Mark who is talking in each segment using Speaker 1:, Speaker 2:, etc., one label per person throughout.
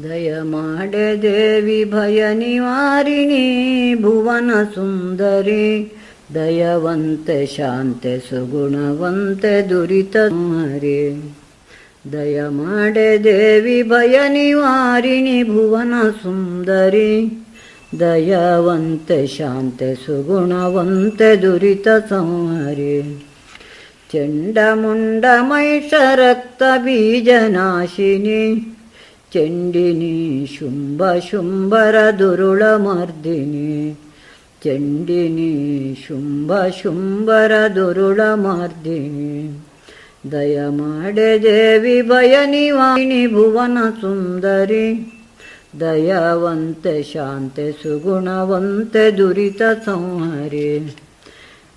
Speaker 1: दयमाडे देवि भयनिवारिणि भुवनसुन्दरि दयवन्ते शान्ते सुगुणवन्ते दुरितसंवरि दयमाडे देवि भयनिवारिणि भुवनसुन्दरि दयवन्ते शान्ते सुगुणवन्ते दुरितसंहरे चण्डमुण्डमैषरक्तबीजनाशिनी ಚಂಡಿನಿ ಶುಂಭ ಶುಂಭರ ದುರುಳ ಮರ್ದಿನಿ ಚಂಡಿನಿ ಶುಂಭ ಶುಂಭರ ದುರುಳ ಮರ್ದಿನಿ ದಯ ಮಾಡೆ ದೇವಿ ಭಯ ನಿವಾರಿಣಿ ಭುವನ ಸುಂದರಿ ದಯವಂತೆ ಶಾಂತೆ ಸುಗುಣವಂತೆ ದುರಿತ ಸಂಹರಿ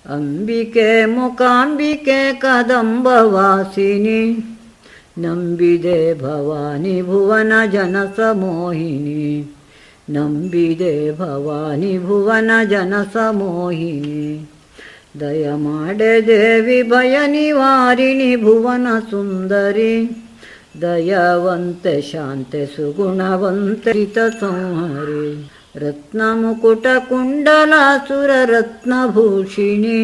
Speaker 1: ಅಂಬಿಕೆ ಮುಖಾಂಬಿಕೆ ಕದಂಬವಾಸಿನಿ ನಂಬಿದೆ ಭವಾನಿ ಭುವನ ಜನಸ ಮೋಹಿನಿ ನಂಬಿದೆ ಭವಾನಿ ಭುವನ ಜನಸ ಮೋಹಿನಿ ದಯ ಮಾಡೆ ದೇವಿ ಭಯ ನಿವಾರಿಣಿ ಭುವನ ಸುಂದರಿ ದಯವಂತೆ ಶಾಂತೆ ಸುಗುಣವಂತೆ ಹಿತ ಸಂಹರಿ ರತ್ನ ಮುಕುಟ ಕುಂಡಲಾಸುರ ರತ್ನಭೂಷಿಣಿ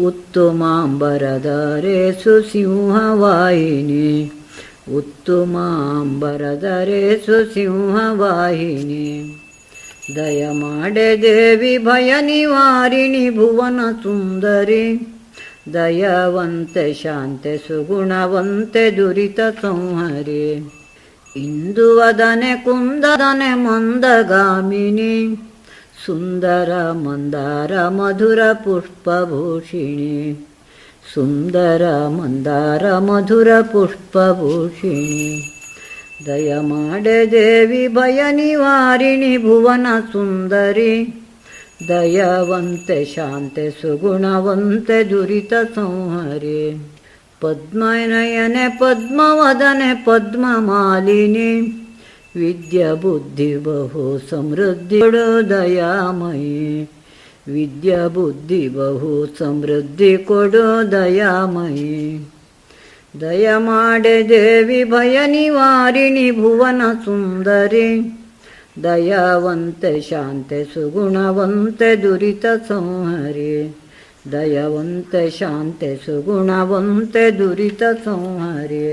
Speaker 1: ಉತ್ತುಮಾಂಬರದರೇಸು ಸಿಂಹವಾಹಿನಿ ಉತ್ತುಮಾಂಬರದರೇಸು ಸಿಂಹವಾಹಿನಿ ದಯ ಮಾಡೆ ದೇವಿ ಭಯ ನಿವಾರಿಣಿ ಭುವನ ಸುಂದರಿ. ದಯವಂತೆ ಶಾಂತೆ ಸುಗುಣವಂತೆ ದುರಿತ ಸಂಹರಿ. ಇಂದುವದನೆ ಕುಂದದನೆ ಮಂದಗಾಮಿನಿ. सुंदर मंदार मधुर पुष्पभूषिणी। सुंदर मंदार मधुर पुष्पभूषिणी। दयमाडे देवी भय निवारिणी भुवन सुंदरी सुन्दरी शांते सुगुणवंते दुरीत संहरे। पद्मनयने पद्मवदने पद्ममालिनी। ವಿದ್ಯಾ ಬುದ್ಧಿ ಬಹು ಸಮೃದ್ಧಿ ಕೊಡೋ ದಯಾಮಯಿ. ವಿದ್ಯಾ ಬುದ್ಧಿ ಬಹು ಸಮೃದ್ಧಿ ಕೊಡೋ ದಯಾಮಯಿ. ದಯ ಮಾಡೆ ದೇವಿ ಭಯ ನಿವಾರಿಣಿ ಭುವನ ಸುಂದರಿ. ದಯಾವಂತೆ ಶಾಂತೆ ಸುಗುಣವಂತೆ ದುರಿತ ಸಂಹರಿ. ದಯವಂತೆ ಶಾಂತೆ ಸುಗುಣವಂತೆ ದುರಿತ ಸಂಹರಿ.